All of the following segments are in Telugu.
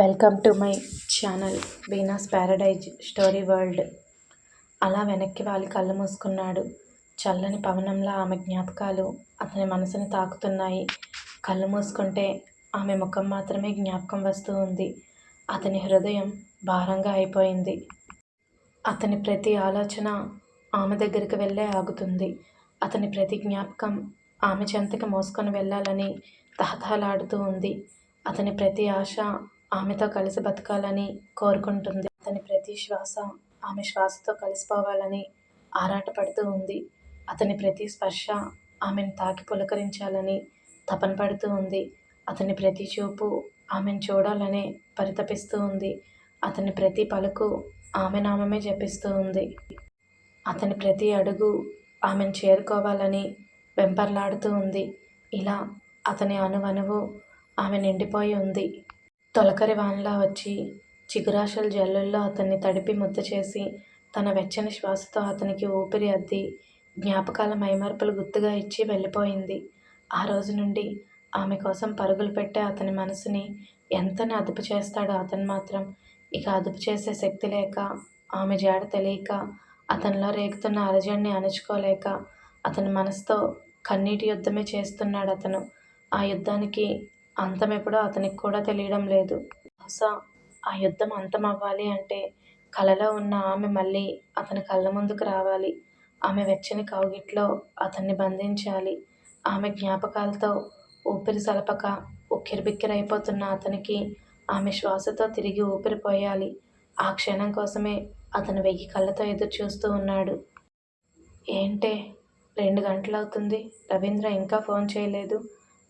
Welcome to my channel Beena's paradise story world. అలా వెనక్కి వాలి కళ్ళు మూసుకున్నాడు. చల్లని పవనంలా ఆమె జ్ఞాపకాలు అతని మనసుని తాకుతున్నాయి. కళ్ళు మూసుకుంటే ఆమె ముఖం మాత్రమే జ్ఞాపకం వస్తూ ఉంది. అతని హృదయం భారంగా అయిపోయింది. అతని ప్రతి ఆలోచన ఆమె దగ్గరికి వెళ్ళే ఆగుతుంది. అతని ప్రతి జ్ఞాపకం ఆమె చెంతకి మోసుకొని వెళ్ళాలని తహతహలాడుతూ ఉంది. అతని ప్రతి ఆశ ఆమెతో కలిసి బతకాలని కోరుకుంటుంది. అతని ప్రతి శ్వాస ఆమె శ్వాసతో కలిసిపోవాలని ఆరాటపడుతూ ఉంది. అతని ప్రతి స్పర్శ ఆమెను తాకి పులకరించాలని తపన పడుతూ ఉంది. అతని ప్రతి చూపు ఆమెను చూడాలనే పరితపిస్తూ ఉంది. అతని ప్రతి పలుకు ఆమె నామమే జపిస్తూ ఉంది. అతని ప్రతి అడుగు ఆమెను చేరుకోవాలని వెంపర్లాడుతూ ఉంది. ఇలా అతని అణువణువు ఆమె నిండిపోయి ఉంది. తొలకరి వానలా వచ్చి చిగురాశల జల్లుల్లో అతన్ని తడిపి ముద్ద చేసి తన వెచ్చని శ్వాసతో అతనికి ఊపిరి అద్ది జ్ఞాపకాల మైమర్పులు గుర్తుగా ఇచ్చి వెళ్ళిపోయింది. ఆ రోజు నుండి ఆమె కోసం పరుగులు పెట్టే అతని మనసుని ఎంతని అదుపు చేస్తాడో అతను మాత్రం ఇక అదుపు చేసే శక్తి లేక ఆమె జాడ తెలియక అతనిలో రేగుతున్న అలజడిని అణుచుకోలేక అతని మనసుతో కన్నీటి యుద్ధమే చేస్తున్నాడు అతను. ఆ యుద్ధానికి అంతం ఎప్పుడో అతనికి కూడా తెలియడం లేదు. బహుశా ఆ యుద్ధం అంతం అవ్వాలి అంటే కలలో ఉన్న ఆమె మళ్ళీ అతని కళ్ళ ముందుకు రావాలి. ఆమె వెచ్చని కౌగిట్లో అతన్ని బంధించాలి. ఆమె జ్ఞాపకాలతో ఊపిరి సలపక ఉక్కిరిబిక్కిరైపోతున్న అతనికి ఆమె శ్వాసతో తిరిగి ఊపిరిపోయాలి ఆ క్షణం కోసమే అతను వెయ్యి కళ్ళతో ఎదురు చూస్తూ ఉన్నాడు. ఏంటే? రెండు గంటలవుతుంది. రవీంద్ర ఇంకా ఫోన్ చేయలేదు.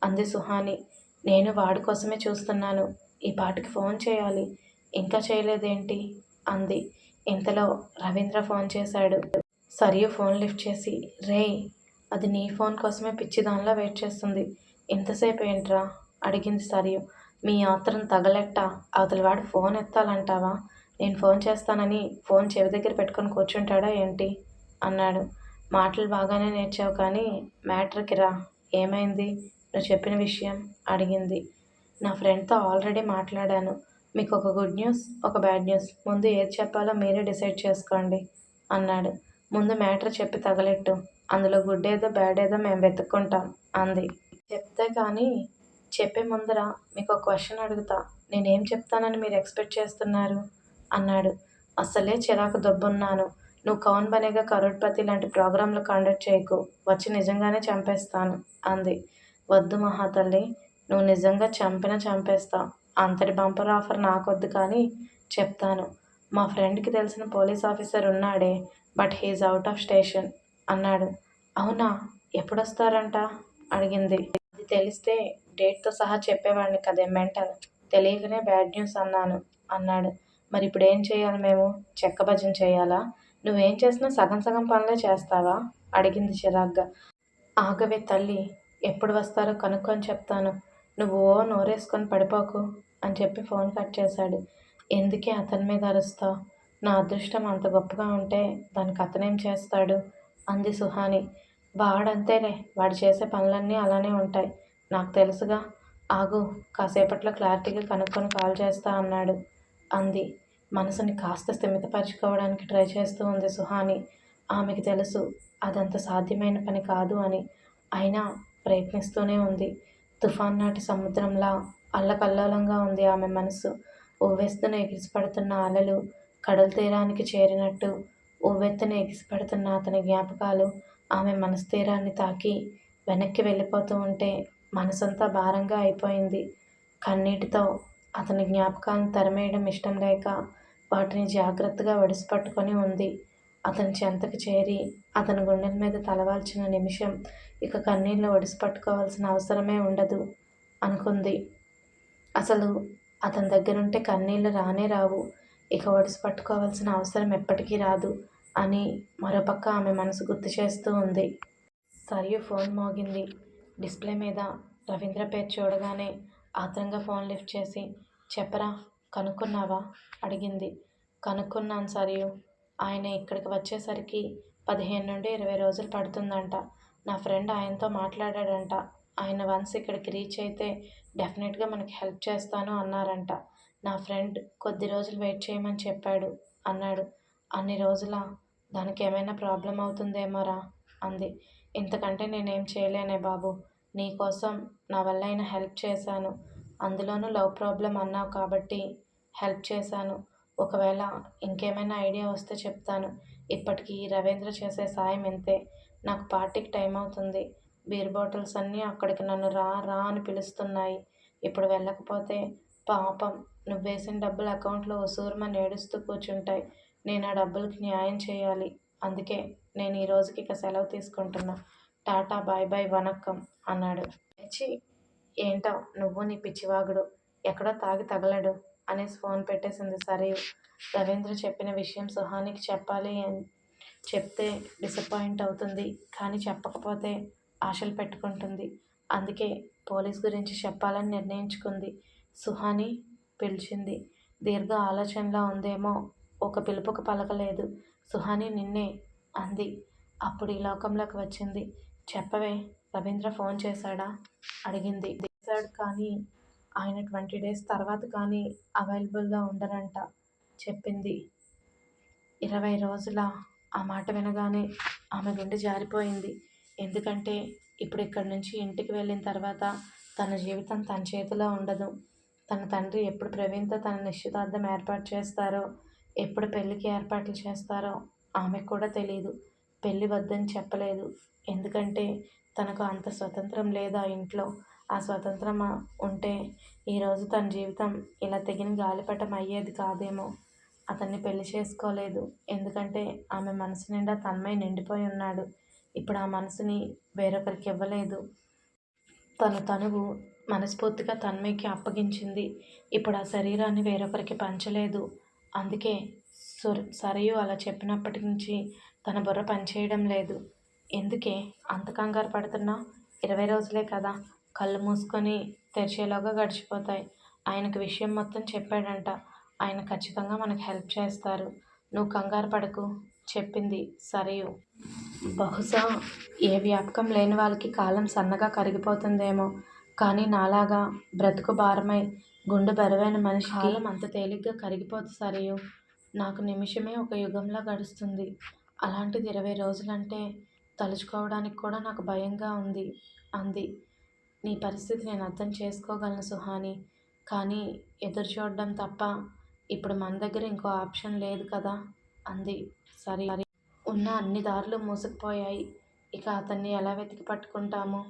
అంది సుహాని. నేను వాడి కోసమే చూస్తున్నాను. ఈ పాటికి ఫోన్ చేయాలి. ఇంకా చేయలేదేంటి? అంది. ఇంతలో రవీంద్ర ఫోన్ చేశాడు. సరియు ఫోన్ లిఫ్ట్ చేసి రేయ్ అది నీ ఫోన్ కోసమే పిచ్చి దానిలో వెయిట్ చేస్తుంది. ఇంతసేపు ఏంట్రా? అడిగింది సరియు. మీ ఆత్రం తగలెట్ట. అవతలి వాడు ఫోన్ ఎత్తాలంటావా? నేను ఫోన్ చేస్తానని ఫోన్ చెవి దగ్గర పెట్టుకొని కూర్చుంటాడా ఏంటి? అన్నాడు. మాటలు బాగానే నేర్చావు కానీ మ్యాటర్కి రా. ఏమైంది? నువ్వు చెప్పిన విషయం అడిగింది. నా ఫ్రెండ్తో ఆల్రెడీ మాట్లాడాను. మీకు ఒక గుడ్ న్యూస్ ఒక బ్యాడ్ న్యూస్. ముందు ఏది చెప్పాలో మీరే డిసైడ్ చేసుకోండి అన్నాడు. ముందు మ్యాటర్ చెప్పి తగలెట్టు. అందులో గుడ్ ఏదో బ్యాడ్ ఏదో మేము వెతుక్కుంటాం అంది. చెప్తే కానీ చెప్పే ముందర మీకు ఒక క్వశ్చన్ అడుగుతా. నేనేం చెప్తానని మీరు ఎక్స్పెక్ట్ చేస్తున్నారు అన్నాడు. అస్సలే చిరాకు దొబ్బున్నాను. నువ్వు కౌన్ బనేగా కరోడ్పతి లాంటి ప్రోగ్రాంలు కండక్ట్ చేయకు. వచ్చి నిజంగానే చంపేస్తాను అంది. వద్దు మహాతల్లి నువ్వు నిజంగా చంపినా చంపేస్తా. అంతటి బంపర్ ఆఫర్ నాకొద్దు కానీ చెప్తాను. మా ఫ్రెండ్కి తెలిసిన పోలీస్ ఆఫీసర్ ఉన్నాడే but he's out of station అన్నాడు. అవునా? ఎప్పుడొస్తారంట? అడిగింది. అది తెలిస్తే డేట్తో సహా చెప్పేవాడిని కదే మెంటల్. తెలియకనే బ్యాడ్ న్యూస్ అన్నాను అన్నాడు. మరి ఇప్పుడు ఏం చేయాలి మేము? చెక్క భజన చేయాలా? నువ్వేం చేసినా సగం సగం పనులే చేస్తావా? అడిగింది చిరాగ్గా. ఆగవే తల్లి ఎప్పుడు వస్తారో కనుక్కొని చెప్తాను. నువ్వు ఓ నోరేసుకొని పడిపోకు అని చెప్పి ఫోన్ కట్ చేశాడు. ఎందుకే అతని మీద అరుస్తావు? నా అదృష్టం అంత గొప్పగా ఉంటే దానికి అతనేం చేస్తాడు? అంది సుహాని. వాడంతేలే వాడు చేసే పనులన్నీ అలానే ఉంటాయి. నాకు తెలుసుగా. ఆగు కాసేపట్లో క్లారిటీగా కనుక్కొని కాల్ చేస్తా అన్నాడు. అంది. మనసుని కాస్త స్థిమితపరచుకోవడానికి ట్రై చేస్తూ ఉంది సుహాని. ఆమెకి తెలుసు అదంత సాధ్యమైన పని కాదు అని. అయినా ప్రయత్నిస్తూనే ఉంది. తుఫాన్ నాటి సముద్రంలా అల్లకల్లోలంగా ఉంది ఆమె మనసు. ఉవ్వెత్తున ఎగిసిపడుతున్న అలలు కడల తీరానికి చేరినట్టు ఉవ్వెత్తున ఎగిసిపడుతున్న అతని జ్ఞాపకాలు ఆమె మనసు తీరాన్ని తాకి వెనక్కి వెళ్ళిపోతూ ఉంటే మనసంతా భారంగా అయిపోయింది. కన్నీటితో అతని జ్ఞాపకాలను తరిమేయడం ఇష్టం లేక వాటిని జాగ్రత్తగా ఒడిసిపట్టుకొని ఉంది. అతని చెంతకు చేరి అతని గుండెల మీద తలవాల్చిన నిమిషం ఇక కన్నీళ్ళు ఒడిసి పట్టుకోవాల్సిన అవసరమే ఉండదు అనుకుంది. అసలు అతని దగ్గరుంటే కన్నీళ్ళు రానే రావు. ఇక ఒడిసి పట్టుకోవాల్సిన అవసరం ఎప్పటికీ రాదు అని మరోపక్క ఆమె మనసు గుర్తు చేస్తూ ఉంది. సరియు ఫోన్ మోగింది. డిస్ప్లే మీద రవీంద్ర పేరు చూడగానే ఆత్రంగా ఫోన్ లిఫ్ట్ చేసి చెప్పరా కనుక్కున్నావా? అడిగింది. కనుక్కున్నాను సరియు. ఆయన ఇక్కడికి వచ్చేసరికి పదిహేను నుండి ఇరవై రోజులు పడుతుందంట. నా ఫ్రెండ్ ఆయనతో మాట్లాడాడంట. ఆయన వన్స్ ఇక్కడికి రీచ్ అయితే డెఫినెట్గా మనకి హెల్ప్ చేస్తాను అన్నారంట. నా ఫ్రెండ్ కొద్ది రోజులు వెయిట్ చేయమని చెప్పాడు. అన్నాడు. అన్ని రోజుల? దానికి ఏమైనా ప్రాబ్లం అవుతుందేమోరా? అంది. ఇంతకంటే నేనేం చేయలేనే బాబు. నీకోసం నా వల్ల అయిన హెల్ప్ చేశాను. అందులోనూ లవ్ ప్రాబ్లం అన్నావు కాబట్టి హెల్ప్ చేశాను. ఒకవేళ ఇంకేమైనా ఐడియా వస్తే చెప్తాను. ఇప్పటికీ రవీంద్ర చేసే సాయం ఎంతే నాకు పార్టీకి టైం అవుతుంది. బీర్ బాటిల్స్ అన్నీ అక్కడికి నన్ను రా రా అని పిలుస్తున్నాయి. ఇప్పుడు వెళ్ళకపోతే పాపం. నువ్వు వేసిన డబ్బులు అకౌంట్లో ఉసూరుమని ఏడుస్తూ కూర్చుంటాయి. నేను ఆ డబ్బులకి న్యాయం చేయాలి. అందుకే నేను ఈ రోజుకి ఇక సెలవు తీసుకుంటున్నా. టాటా బాయ్ బాయ్ వనక్కం అన్నాడు. ఏంటో నువ్వు నీ పిచ్చివాగుడు. ఎక్కడో తాగి తగలడు. అనేసి ఫోన్ పెట్టేసింది. సరే రవీంద్ర చెప్పిన విషయం సుహానికి చెప్పాలి అని చెప్తే డిసప్పాయింట్ అవుతుంది. కానీ చెప్పకపోతే ఆశలు పెట్టుకుంటుంది. అందుకే పోలీస్ గురించి చెప్పాలని నిర్ణయించుకుంది. సుహాని పిలిచింది. దీర్ఘ ఆలోచనలో ఉందేమో ఒక పిలుపుకు పలకలేదు. సుహాని నిన్నే అంది. అప్పుడు ఈ లోకంలోకి వచ్చింది. చెప్పవే రవీంద్ర ఫోన్ చేశాడా? అడిగింది. చేశాడు కానీ ఆయన ట్వంటీ డేస్ తర్వాత కానీ అవైలబుల్గా ఉండరంట చెప్పింది. ఇరవై రోజుల ఆ మాట వినగానే ఆమె గుండె జారిపోయింది. ఎందుకంటే ఇప్పుడు ఇక్కడి నుంచి ఇంటికి వెళ్ళిన తర్వాత తన జీవితం తన చేతిలో ఉండదు. తన తండ్రి ఎప్పుడు ప్రవీణ్తో తన నిశ్చితార్థం ఏర్పాటు చేస్తారో ఎప్పుడు పెళ్ళికి ఏర్పాట్లు చేస్తారో ఆమెకు కూడా తెలియదు పెళ్ళి వద్దని చెప్పలేదు. ఎందుకంటే తనకు అంత స్వతంత్రం లేదు ఆ ఇంట్లో ఆ స్వతంత్రం ఉంటే ఈరోజు తన జీవితం ఇలా తెగిన గాలిపటం అయ్యేది కాదేమో. అతన్ని పెళ్ళి చేసుకోలేదు. ఎందుకంటే ఆమె మనసు నిండా తన్మై నిండిపోయి ఉన్నాడు. ఇప్పుడు ఆ మనసుని వేరొకరికి ఇవ్వలేదు. తను తనువు మనస్ఫూర్తిగా తన్మయ్యకి అప్పగించింది. ఇప్పుడు ఆ శరీరాన్ని వేరొకరికి పంచలేదు. అందుకే సరయు అలా చెప్పినప్పటి నుంచి తన బుర్ర పనిచేయడం లేదు. ఎందుకే? అంత కంగారు పడుతున్నా? ఇరవై రోజులే కదా. కళ్ళు మూసుకొని తెరిచేలోగా గడిచిపోతాయి. ఆయనకు విషయం మొత్తం చెప్పాడంట. ఆయన ఖచ్చితంగా మనకు హెల్ప్ చేస్తారు. నువ్వు కంగారు పడకు. చెప్పింది సరియు. బహుశా ఏ వ్యాపకం లేని వాళ్ళకి కాలం సన్నగా కరిగిపోతుందేమో. కానీ నాలాగా బ్రతుకు భారమై గుండె బరువైన మనిషి కాలం అంత తేలిగ్గా కరిగిపోదు సరియు. నాకు నిమిషమే ఒక యుగంలా గడుస్తుంది. అలాంటిది ఇరవై రోజులంటే తలుచుకోవడానికి కూడా నాకు భయంగా ఉంది అంది. నీ పరిస్థితి నేను అర్థం చేసుకోగలను సుహాని. కానీ ఎదురు చూడడం తప్ప ఇప్పుడు మన దగ్గర ఇంకో ఆప్షన్ లేదు కదా? అంది. సరే. ఉన్న అన్ని దారులు మూసుకుపోయాయి. ఇక అతన్ని ఎలా వెతికి పట్టుకుంటాము?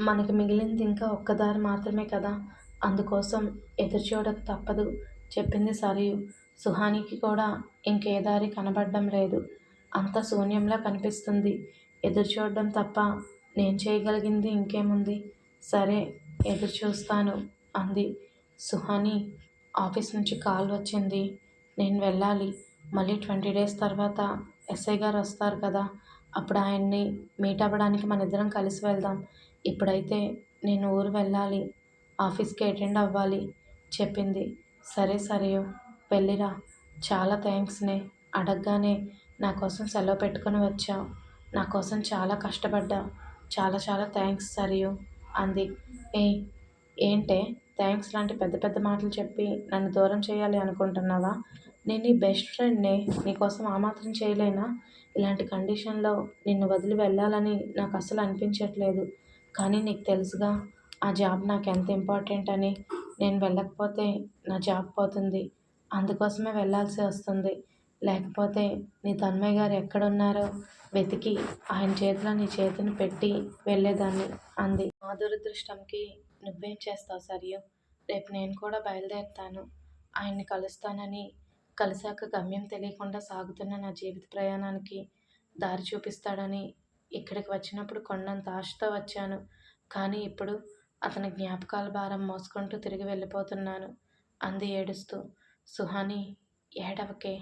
మనకి మిగిలింది ఇంకా ఒక్క దారి మాత్రమే కదా? అందుకోసం ఎదురు చూడక తప్పదు చెప్పింది సరియు. సుహానికి కూడా ఇంకే దారి కనబడడం లేదు. అంత శూన్యంలా కనిపిస్తుంది. ఎదురు చూడడం తప్ప నేను చేయగలిగింది ఇంకేముంది? సరే ఎదురు చూస్తాను అంది. సుహాని ఆఫీస్ నుంచి కాల్ వచ్చింది. నేను వెళ్ళాలి. మళ్ళీ ట్వంటీ డేస్ తర్వాత ఎస్ఐ గారు వస్తారు కదా. అప్పుడు ఆయన్ని మీట్ అవ్వడానికి మన ఇద్దరం కలిసి వెళ్దాం. ఇప్పుడైతే నేను ఊరు వెళ్ళాలి. ఆఫీస్కి అటెండ్ అవ్వాలి చెప్పింది. సరే సరే వెళ్ళిరా. చాలా థ్యాంక్స్నే అడగగానే నా కోసం సెలవు పెట్టుకొని వచ్చావు. నా కోసం చాలా కష్టపడ్డా చాలా చాలా థ్యాంక్స్ సరియు. అంది. ఏ ఏంటే? థ్యాంక్స్ లాంటి పెద్ద పెద్ద మాటలు చెప్పి నన్ను దూరం చేయాలి అనుకుంటున్నావా? నేను నీ బెస్ట్ ఫ్రెండ్ని. నీకోసం ఆ మాత్రం చేయలేనా? ఇలాంటి కండిషన్లో నిన్ను వదిలి వెళ్ళాలని నాకు అస్సలు అనిపించట్లేదు. కానీ నీకు తెలుసుగా ఆ జాబ్ నాకు ఎంత ఇంపార్టెంట్ అని. నేను వెళ్ళకపోతే నా జాబ్ పోతుంది. అందుకోసమే వెళ్ళాల్సి వస్తుంది. లేకపోతే నీ తన్మయ్య గారు ఎక్కడున్నారో వెతికి ఆయన చేతిలో నీ చేతిని పెట్టి వెళ్ళేదాన్ని అంది. మా దురదృష్టంకి నువ్వేం చేస్తావు సరియు? రేపు నేను కూడా బయలుదేరుతాను. ఆయన్ని కలుస్తానని కలిశాక గమ్యం తెలియకుండా సాగుతున్న నా జీవిత ప్రయాణానికి దారి చూపిస్తాడని ఇక్కడికి వచ్చినప్పుడు కొండంత ఆశతో వచ్చాను. కానీ ఇప్పుడు అతని జ్ఞాపకాల భారం మోసుకుంటూ తిరిగి వెళ్ళిపోతున్నాను అంది ఏడుస్తూ. సుహాని ఏడవకే.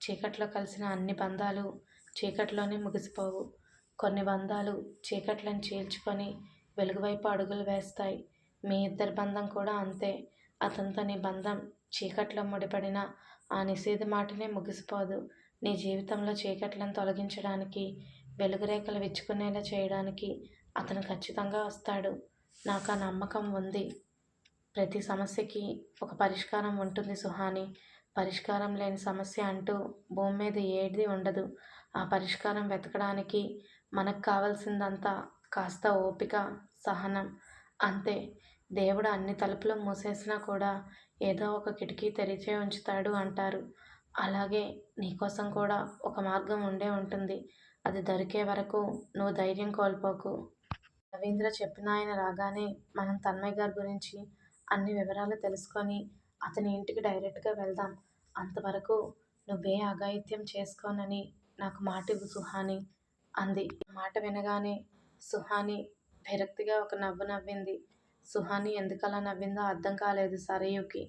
చీకట్లో కలిసిన అన్ని బంధాలు చీకట్లోనే ముగిసిపోవు. కొన్ని బంధాలు చీకట్లను చీల్చుకొని వెలుగువైపు అడుగులు వేస్తాయి. మీ ఇద్దరి బంధం కూడా అంతే. అతనితో నీ బంధం చీకట్లో ముడిపడిన ఆ నిషేధ మాటనే ముగిసిపోదు. నీ జీవితంలో చీకట్లను తొలగించడానికి వెలుగురేఖలు విచ్చుకునేలా చేయడానికి అతను ఖచ్చితంగా వస్తాడు. నాకు ఆ నమ్మకం ఉంది. ప్రతి సమస్యకి ఒక పరిష్కారం ఉంటుంది సుహాని. పరిష్కారం లేని సమస్య అంటూ భూమి మీద ఏది ఉండదు. ఆ పరిష్కారం వెతకడానికి మనకు కావాల్సిందంతా కాస్త ఓపిక సహనం. అంతే. దేవుడు అన్ని తలుపులు మూసేసినా కూడా ఏదో ఒక కిటికీ తెరిచే ఉంచుతాడు అంటారు. అలాగే నీకోసం కూడా ఒక మార్గం ఉండే ఉంటుంది. అది దొరికే వరకు నువ్వు ధైర్యం కోల్పోకు. రవీంద్ర చెప్పిన ఆయన రాగానే మనం తన్మయ్ గారి గురించి అన్ని వివరాలు తెలుసుకొని అతని ఇంటికి డైరెక్ట్గా వెళ్దాం. అంతవరకు నువ్వే అఘాయిత్యం చేసుకోనని నాకు మాట ఇవ్వు సుహాని అంది. మాట వినగానే సుహాని విరక్తిగా ఒక నవ్వు నవ్వింది. సుహాని ఎందుకలా నవ్విందో అర్థం కాలేదు సరయుకి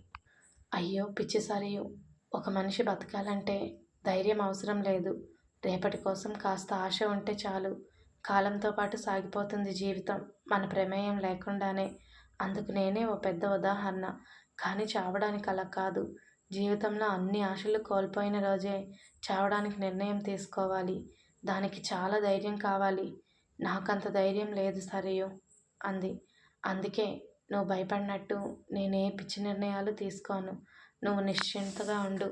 అయ్యో పిచ్చి సరయు ఒక మనిషి బతకాలంటే ధైర్యం అవసరం లేదు. రేపటి కోసం కాస్త ఆశ ఉంటే చాలు. కాలంతో పాటు సాగిపోతుంది జీవితం. మన ప్రమేయం లేకుండానే. అందుకు నేనే ఓ పెద్ద ఉదాహరణ. కానీ చావడానికి అలా కాదు. జీవితంలో అన్ని ఆశలు కోల్పోయిన రోజే చావడానికి నిర్ణయం తీసుకోవాలి. దానికి చాలా ధైర్యం కావాలి. నాకంత ధైర్యం లేదు సరియు అంది. అందుకే నువ్వు భయపడినట్టు నేనే పిచ్చి నిర్ణయాలు తీసుకోను. నువ్వు నిశ్చింతగా ఉండు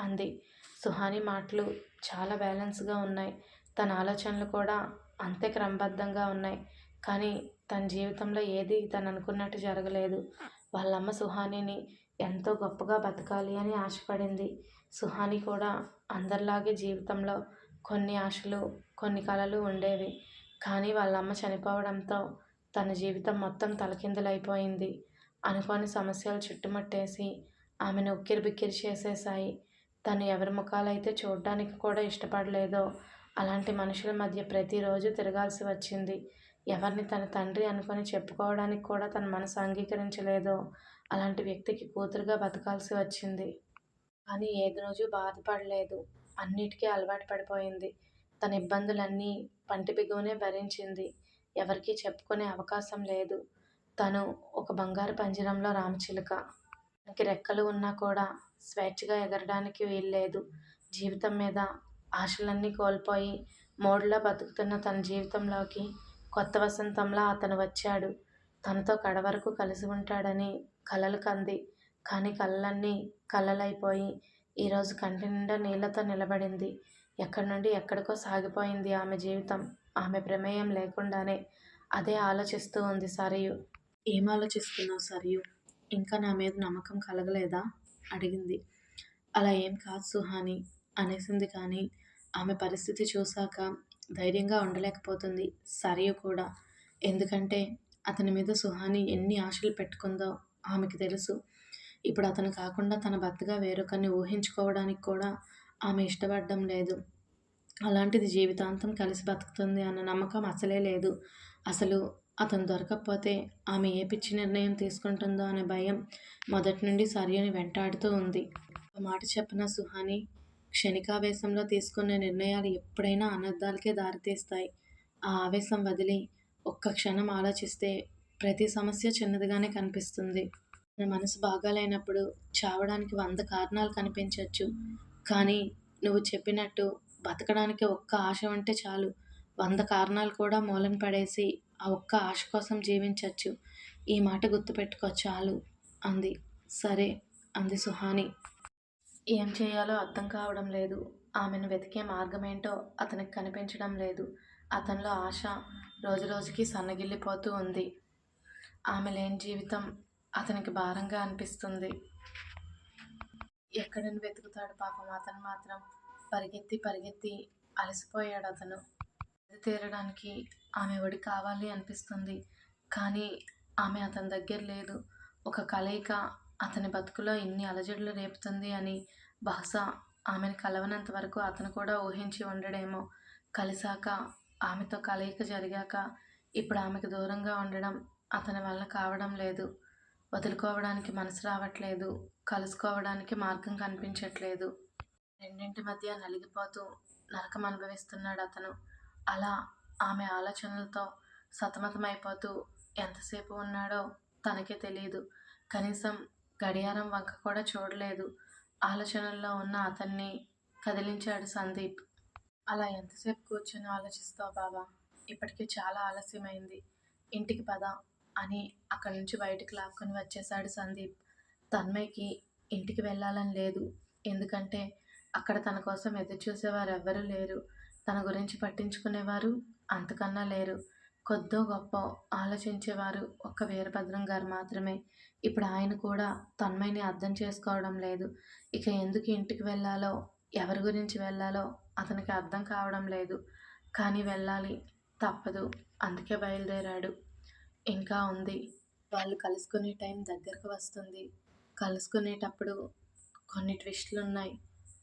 అంది. సుహాని మాటలు చాలా బ్యాలెన్స్గా ఉన్నాయి. తన ఆలోచనలు కూడా అంతే క్రమబద్ధంగా ఉన్నాయి. కానీ తన జీవితంలో ఏది తను అనుకున్నట్టు జరగలేదు. వాళ్ళమ్మ సుహానిని ఎంతో గొప్పగా బతకాలి అని ఆశపడింది. సుహాని కూడా అందరిలాగే జీవితంలో కొన్ని ఆశలు కొన్ని కలలు ఉండేవి. కానీ వాళ్ళమ్మ చనిపోవడంతో తన జీవితం మొత్తం తలకిందులైపోయింది. అనుకోని సమస్యలు చుట్టుముట్టేసి ఆమెను ఉక్కిరి బిక్కిరి చేసేశాయి. తను ఎవరి ముఖాలైతే చూడడానికి కూడా ఇష్టపడలేదో అలాంటి మనుషుల మధ్య ప్రతిరోజు తిరగాల్సి వచ్చింది. ఎవరిని తన తండ్రి అనుకొని చెప్పుకోవడానికి కూడా తన మనసు అంగీకరించలేదో? అలాంటి వ్యక్తికి కూతురుగా బతకాల్సి వచ్చింది. కానీ ఏది రోజు బాధపడలేదు. అన్నిటికీ అలవాటు పడిపోయింది. తన ఇబ్బందులన్నీ పంటి బిగువనే భరించింది. ఎవరికీ చెప్పుకునే అవకాశం లేదు. తను ఒక బంగారు పంజరంలో రామచిలుక. తనకి రెక్కలు ఉన్నా కూడా స్వేచ్ఛగా ఎగరడానికి వీల్లేదు. జీవితం మీద ఆశలన్నీ కోల్పోయి మోడ్లో బతుకుతున్న తన జీవితంలోకి కొత్త వసంతంలా అతను వచ్చాడు. తనతో కడవరకు కలిసి ఉంటాడని కలలు కంది. కానీ కళ్ళన్నీ కళ్ళలైపోయి ఈరోజు కంటి నిండా నీళ్ళతో నిలబడింది. ఎక్కడి నుండి ఎక్కడికో సాగిపోయింది ఆమె జీవితం. ఆమె ప్రమేయం లేకుండానే అదే ఆలోచిస్తూ ఉంది సరియు. ఏం ఆలోచిస్తున్నావు సరియు? ఇంకా నా మీద నమ్మకం కలగలేదా? అడిగింది. అలా ఏం కాదు సుహాని అనేసింది కానీ ఆమె పరిస్థితి చూశాక ధైర్యంగా ఉండలేకపోతుంది సరియు కూడా. ఎందుకంటే అతని మీద సుహాని ఎన్ని ఆశలు పెట్టుకుందో ఆమెకి తెలుసు. ఇప్పుడు అతను కాకుండా తన భర్తగా వేరొకరిని ఊహించుకోవడానికి కూడా ఆమె ఇష్టపడడం లేదు. అలాంటిది జీవితాంతం కలిసి బతుకుతుంది అన్న నమ్మకం అసలే లేదు. అసలు అతను దొరకకపోతే ఆమె ఏ పిచ్చి నిర్ణయం తీసుకుంటుందో అనే భయం మొదటి నుండి సరియని వెంటాడుతూ ఉంది. ఒక మాట చెప్పిన సుహాని? క్షణికావేశంలో తీసుకునే నిర్ణయాలు ఎప్పుడైనా అనర్థాలకే దారితీస్తాయి. ఆ ఆవేశం వదిలి ఒక్క క్షణం ఆలోచిస్తే ప్రతి సమస్య చిన్నదిగానే కనిపిస్తుంది. మన మనసు బాగాలేనప్పుడు చావడానికి వంద కారణాలు కనిపించవచ్చు కానీ నువ్వు చెప్పినట్టు బతకడానికి ఒక్క ఆశ ఉంటే చాలు. వంద కారణాలు కూడా మూలం పడేసి ఆ ఒక్క ఆశ కోసం జీవించవచ్చు ఈ మాట గుర్తుపెట్టుకో చాలు అంది. సరే అంది సుహాని. ఏం చేయాలో అర్థం కావడం లేదు. ఆమెను వెతికే మార్గమేంటో అతనికి కనిపించడం లేదు. అతనిలో ఆశ రోజురోజుకి సన్నగిల్లిపోతూ ఉంది. ఆమె లేని జీవితం అతనికి భారంగా అనిపిస్తుంది. ఎక్కడని వెతుకుతాడు పాపం అతను మాత్రం. పరిగెత్తి పరిగెత్తి అలసిపోయాడు అతను. అది తీరడానికి ఆమె ఒడి కావాలి అనిపిస్తుంది. కానీ ఆమె అతని దగ్గర లేదు. ఒక కలయిక అతని బతుకులో ఇన్ని అలజడులు రేపుతుంది అని బహుశా ఆమెను కలవనంత వరకు అతను కూడా ఊహించి ఉండడేమో. కలిసాక ఆమెతో కలయిక జరిగాక ఇప్పుడు ఆమెకు దూరంగా ఉండడం అతని వల్ల కావడం లేదు. వదులుకోవడానికి మనసు రావట్లేదు. కలుసుకోవడానికి మార్గం కనిపించట్లేదు. రెండింటి మధ్య నలిగిపోతూ నరకం అనుభవిస్తున్నాడు అతను. అలా ఆమె ఆలోచనలతో సతమతమైపోతూ ఎంతసేపు ఉన్నాడో తనకే తెలియదు కనీసం గడియారం వంక కూడా చూడలేదు. ఆలోచనల్లో ఉన్న అతన్ని కదిలించాడు సందీప్. అలా ఎంతసేపు కూర్చొని ఆలోచిస్తావు బాబా? ఇప్పటికే చాలా ఆలస్యమైంది. ఇంటికి పద అని అక్కడి నుంచి బయటికి లాక్కొని వచ్చేసాడు సందీప్. తన్మయ్యకి ఇంటికి వెళ్ళాలని లేదు. ఎందుకంటే అక్కడ తన కోసం ఎదురు చూసేవారు ఎవ్వరూ లేరు. తన గురించి పట్టించుకునేవారు అంతకన్నా లేరు. కొద్దో గొప్ప ఆలోచించేవారు ఒక్క వీరభద్రం గారు మాత్రమే. ఇప్పుడు ఆయన కూడా తన్మయ్యని అర్థం చేసుకోవడం లేదు. ఇక ఎందుకు ఇంటికి వెళ్ళాలో ఎవరి గురించి వెళ్ళాలో అతనికి అర్థం కావడం లేదు. కానీ వెళ్ళాలి తప్పదు. అందుకే బయలుదేరాడు. ఇంకా ఉంది. వాళ్ళు కలుసుకునే టైం దగ్గరకు వస్తుంది. కలుసుకునేటప్పుడు కొన్ని ట్విస్టులు ఉన్నాయి.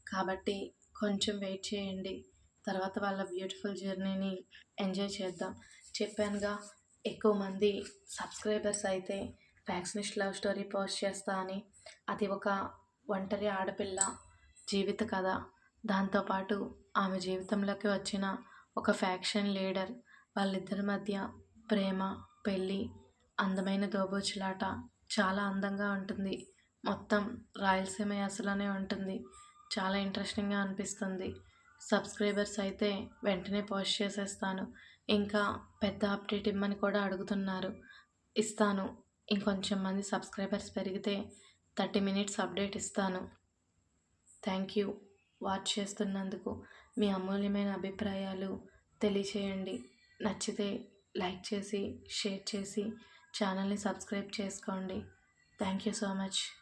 కాబట్టి కొంచెం వెయిట్ చేయండి. తర్వాత వాళ్ళ బ్యూటిఫుల్ జర్నీని ఎంజాయ్ చేద్దాం. చెప్పానుగా ఎక్కువ మంది సబ్స్క్రైబర్స్ అయితే వ్యాక్సినేషన్ లవ్ స్టోరీ పోస్ట్ చేస్తా అని. అది ఒక ఒంటరి ఆడపిల్ల జీవిత కథ. దాంతోపాటు ఆమె జీవితంలోకి వచ్చిన ఒక ఫ్యాక్షన్ లీడర్ వాళ్ళిద్దరి మధ్య ప్రేమ పెళ్ళి అందమైన దోబూచులాట చాలా అందంగా ఉంటుంది. మొత్తం రాయలసీమ యాసలోనే ఉంటుంది. చాలా ఇంట్రెస్టింగ్గా అనిపిస్తుంది. సబ్స్క్రైబర్స్ అయితే వెంటనే పోస్ట్ చేసేస్తాను. ఇంకా పెద్ద అప్డేట్ ఇమ్మని కూడా అడుగుతున్నారు. ఇస్తాను. ఇంకొంచెం మంది సబ్స్క్రైబర్స్ పెరిగితే థర్టీ మినిట్స్ అప్డేట్ ఇస్తాను. Thank you. వాచ్ చేస్తున్నందుకు మీ అమూల్యమైన అభిప్రాయాలు తెలియచేయండి. నచ్చితే లైక్ చేసి షేర్ చేసి ఛానల్ని సబ్స్క్రైబ్ చేసుకోండి. Thank you so much.